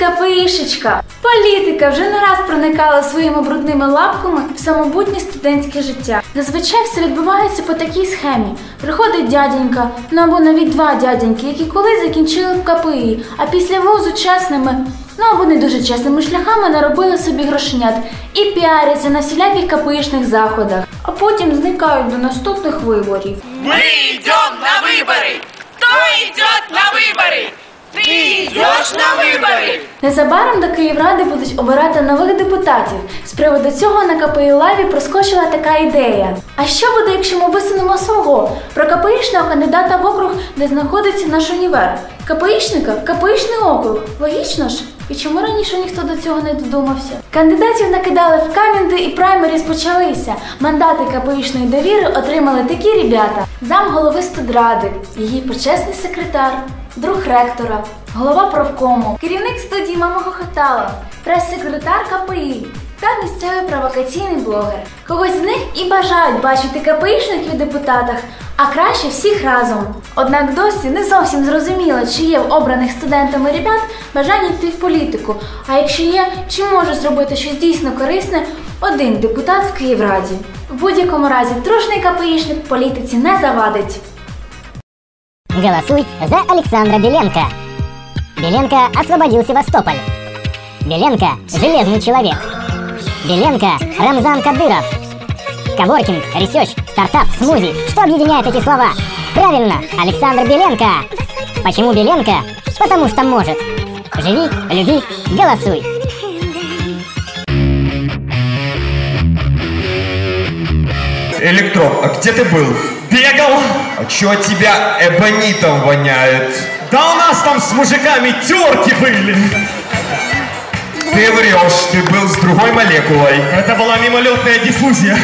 КПІшечка! Політика вже не раз проникала своїми брудними лапками в самобутнє студентське життя. Зазвичай все відбувається по такій схемі. Приходить дяденька, ну або навіть два дяденьки, які колись закінчили в КПІ, а після вузу чесними, ну або не дуже чесними шляхами наробили собі грошенят і піаряться на всіляких КПІшних заходах, а потім зникають до наступних виборів. Мы идем на выборы! Кто идет на выборы? Ты идешь на выборы! Незабаром до Київради будуть обирати нових депутатів. З приводу цього на КПІ Лаві проскочила така ідея. А що буде, якщо ми висунемо свого про КПІшного кандидата в округ, де знаходиться наш універ? КПІшника в КПІшний округ. Логічно ж? І чому раніше ніхто до цього не додумався? Кандидатів накидали в камінди і праймеріс почалися. Мандати КПІшної довіри отримали такі ребята: зам голови студради, її почесний секретар, друг ректора, голова правкому, керівник студії Мама Хохотала, прес-секретар КПІ та місцевий провокаційний блогер. Когось з них і бажають бачити КПІшників в депутатах, а краще всіх разом. Однак досі не зовсім зрозуміло, чи є в обраних студентами ребят бажання йти в політику. А якщо є, чи може зробити щось дійсно корисне один депутат в Київраді. В будь-якому разі трушний КПІшник політиці не завадить. Голосуй за Александра Беленко. Беленко освободил Севастополь. Беленко – железный человек. Беленко – Рамзан Кадыров. Коворкинг, ресерч, стартап, смузи. Что объединяет эти слова? Правильно, Александр Беленко. Почему Беленко? Потому что может. Живи, люби, голосуй. Электрон, а где ты был? Бегал! А чё от тебя эбонитом воняет? Да у нас там с мужиками терки были! Ты врешь, ты был с другой молекулой. Это была мимолетная диффузия.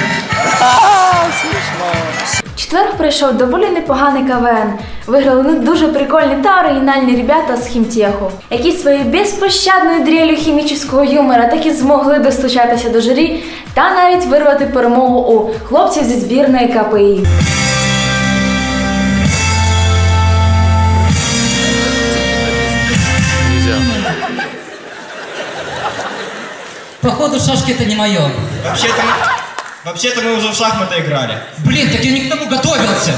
Четверг прийшов доволі непоганий КВН. Виграли ну дуже прикольні та оригінальні ребята з хімтеху, які своєю безпощадною дрелью хімічного юмора таки змогли достучатися до журі та навіть вирвати перемогу у хлопців зі збірної КПІ. Походу шашки это не мое. Вообще-то мы... Вообще-то мы уже в шахматы играли. Блин, так я не к тому готовился.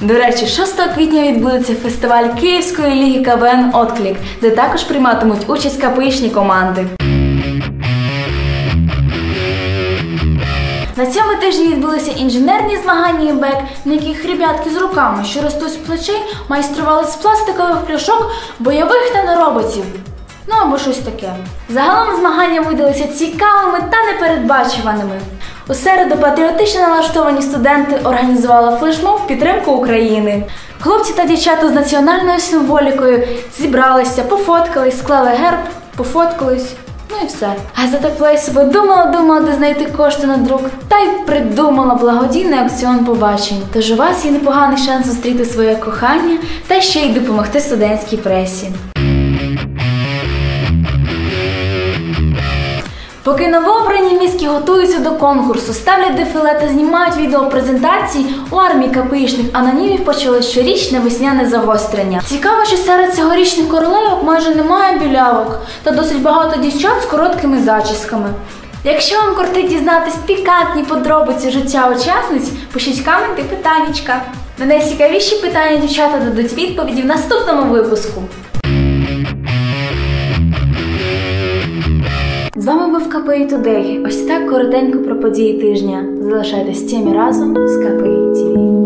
До речі, 6 квітня відбудеться фестиваль Київської ліги КВН Отклік, де також прийматимуть участь КПІшні команди. На цьому тижні відбулися інженерні змагання ІБЕК, на яких ребятки з руками, що ростуть з плечей, майстрували з пластикових пляшок бойових та на роботів. Ну або щось таке. Загалом змагання видалися цікавими та непередбачуваними. У середу патріотично налаштовані студенти організували флешмоб в підтримку України. Хлопці та дівчата з національною символікою зібралися, пофоткались, склали герб, пофоткались. Ну і все. Газета Плейсова думала, думала, де знайти кошти на друк, та й придумала благодійний аукціон побачень. Тож у вас є непоганий шанс зустріти своє кохання та ще й допомогти студентській пресі. Поки новообрані мізки готуються до конкурсу, ставлять дефіле та знімають відеопрезентації, у армії КПІшних анонімів почали щорічне весняне загострення. Цікаво, що серед цьогорічних королевок майже немає білявок та досить багато дівчат з короткими зачісками. Якщо вам кортить дізнатись пікантні подробиці життя учасниць, пишіть коменти питаннячка. На найцікавіші питання дівчата дадуть відповіді в наступному випуску. Вами був КПІ Тудей. Ось так коротенько про події тижня. Залишайтесь тімі разом з КПІ ТВ.